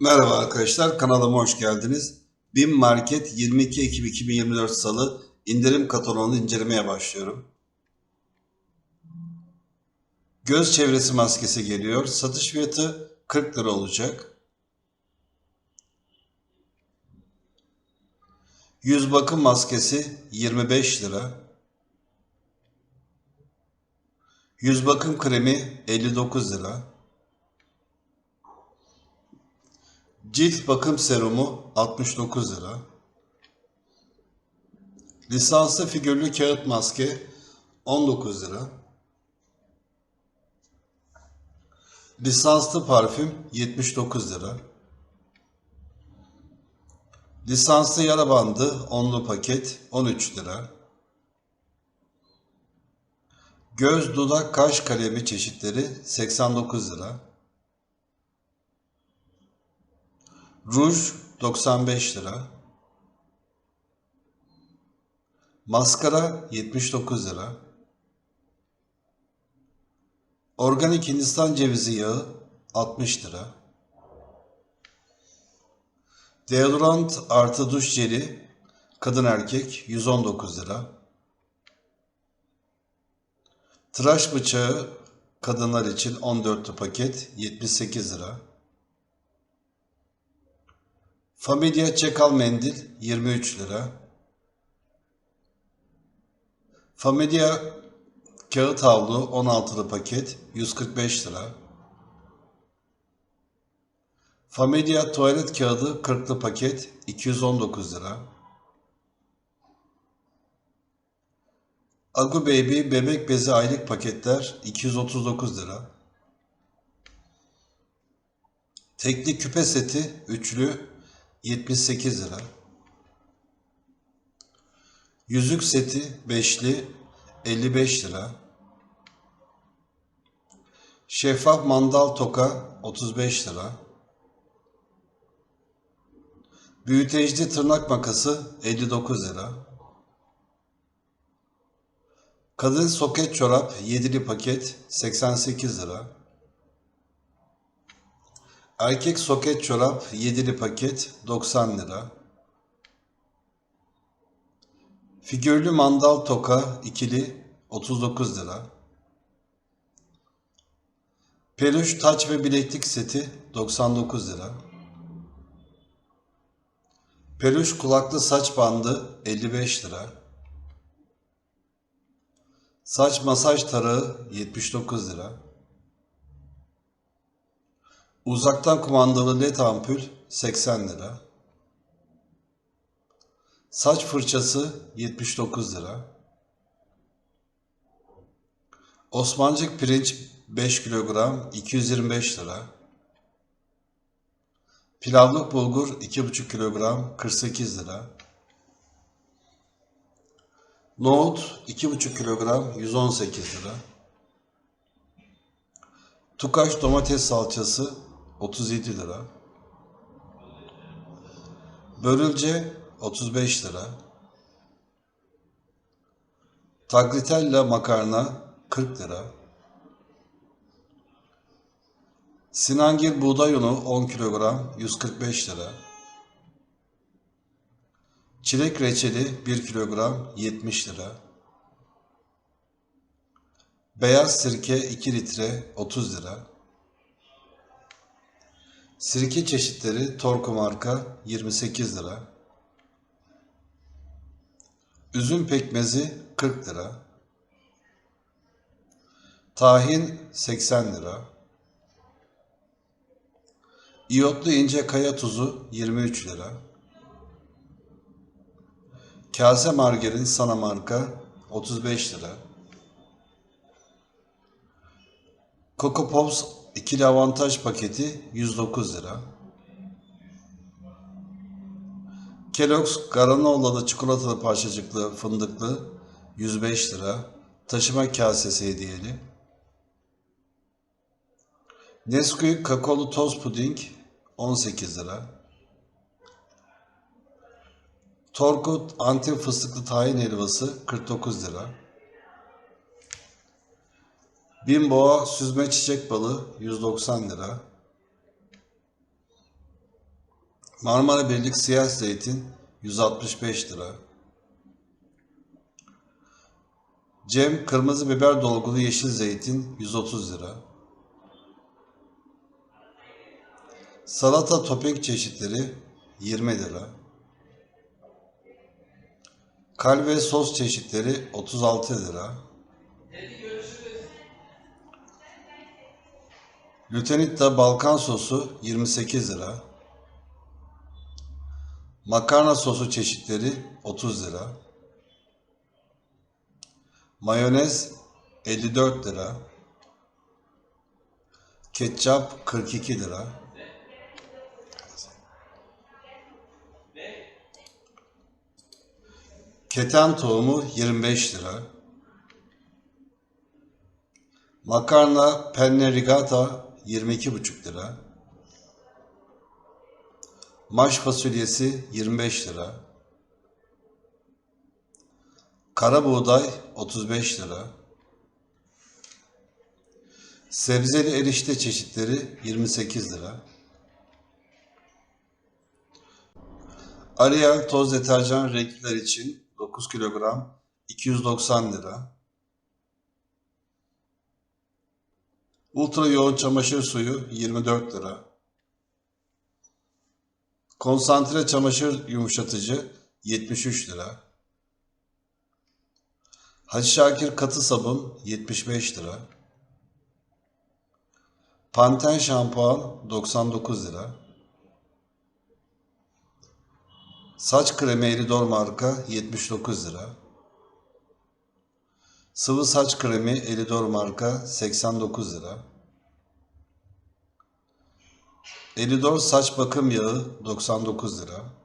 Merhaba arkadaşlar, kanalıma hoş geldiniz. BİM Market 22 Ekim 2024 Salı indirim kataloğunu incelemeye başlıyorum. Göz çevresi maskesi geliyor. Satış fiyatı 40 lira olacak. Yüz bakım maskesi 25 lira. Yüz bakım kremi 59 lira. Cilt bakım serumu 69 lira. Lisanslı figürlü kağıt maske 19 lira. Lisanslı parfüm 79 lira. Lisanslı yara bandı onlu paket 13 lira. Göz, dudak, kaş kalemi çeşitleri 89 lira. Ruj 95 lira. Maskara 79 lira. Organik Hindistan cevizi yağı 60 lira. Deodorant artı duş jeli kadın erkek 119 lira. Tıraş bıçağı kadınlar için 14'lü paket 78 lira. Familya çakal mendil 23 lira. Familya kağıt havlu 16'lı paket 145 lira. Familya tuvalet kağıdı 40'lı paket 219 lira. Agu Baby bebek bezi aylık paketler 239 lira. Tekli küpe seti üçlü 78 lira. Yüzük seti beşli 55 lira. Şeffaf mandal toka 35 lira. Büyütecli tırnak makası 59 lira. Kadın soket çorap 7'li paket 88 lira. Erkek soket çorap 7'li paket 90 lira. Figürlü mandal toka ikili 39 lira. Peluş taç ve bileklik seti 99 lira. Peluş kulaklı saç bandı 55 lira. Saç masaj tarağı 79 lira. Uzaktan kumandalı led ampul 80 lira. Saç fırçası 79 lira. Osmancık pirinç 5 kilogram 225 lira. Pilavlık bulgur 2,5 kilogram 48 lira. Nohut 2,5 kilogram 118 lira. Tukaş domates salçası 37 lira. Börülce 35 lira. Tagliatella makarna 40 lira. Sinangir buğday unu 10 kilogram 145 lira. Çilek reçeli 1 kilogram 70 lira. Beyaz sirke 2 litre 30 lira. Sirke çeşitleri Torku marka 28 lira. Üzüm pekmezi 40 lira. Tahin 80 lira. İyotlu ince kaya tuzu 23 lira. Kase margarin sana marka 35 lira. Coco Pops ikili avantaj paketi 109 lira. Kellogg's granolalı çikolatalı parçacıklı fındıklı 105 lira. Taşıma kasesi hediyeli. Nesquik kakaolu toz puding 18 lira. Torkut Antep fıstıklı tahin helvası 49 lira. Bimboğa süzme çiçek balı 190 lira. Marmara Birlik siyah zeytin 165 lira. Cem kırmızı biber dolgulu yeşil zeytin 130 lira. Salata topping çeşitleri 20 lira. Kalve sos çeşitleri 36 lira. Lütenitta Balkan sosu 28 lira. Makarna sosu çeşitleri 30 lira. Mayonez 54 lira. Ketçap 42 lira. Keten tohumu 25 lira. Makarna penne rigata 22,5 lira. Maş fasulyesi 25 lira. Kara buğday 35 lira. Sebzeli erişte çeşitleri 28 lira. Ariel toz deterjan renkler için 9 kilogram 290 lira. Ultra yoğun çamaşır suyu 24 lira. Konsantre çamaşır yumuşatıcı 73 lira. Hacı Şakir katı sabun 75 lira. Panten şampuan 99 lira. Saç kremi Elidor marka 79 lira. Sıvı saç kremi Elidor marka 89 lira. Elidor saç bakım yağı 99 lira.